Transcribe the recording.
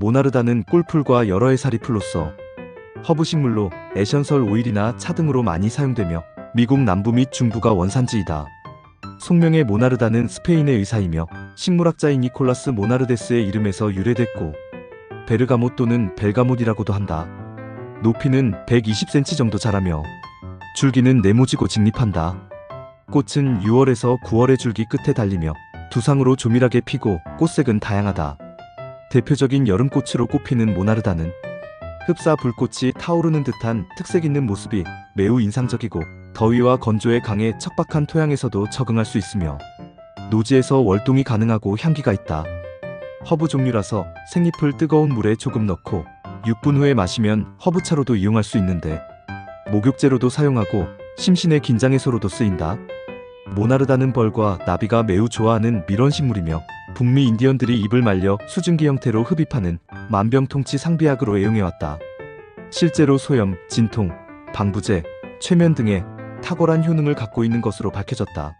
모나르다는 꿀풀과 여러 해살이 풀로서 허브 식물로 에션설 오일이나 차 등으로 많이 사용되며 미국 남부 및 중부가 원산지이다. 속명의 모나르다는 스페인의 의사이며 식물학자인 니콜라스 모나르데스의 이름에서 유래됐고 베르가못 또는 벨가못이라고도 한다. 높이는 120cm 정도 자라며 줄기는 네모지고 직립한다. 꽃은 6월에서 9월의 줄기 끝에 달리며 두상으로 조밀하게 피고 꽃색은 다양하다. 대표적인 여름꽃으로 꼽히는 모나르다는 흡사 불꽃이 타오르는 듯한 특색 있는 모습이 매우 인상적이고 더위와 건조에 강해 척박한 토양에서도 적응할 수 있으며 노지에서 월동이 가능하고 향기가 있다. 허브 종류라서 생잎을 뜨거운 물에 조금 넣고 6분 후에 마시면 허브차로도 이용할 수 있는데 목욕제로도 사용하고 심신의 긴장 해소로도 쓰인다. 모나르다는 벌과 나비가 매우 좋아하는 밀원식물이며 북미 인디언들이 잎을 말려 수증기 형태로 흡입하는 만병통치 상비약으로 애용해왔다. 실제로 소염, 진통, 방부제, 최면 등의 탁월한 효능을 갖고 있는 것으로 밝혀졌다.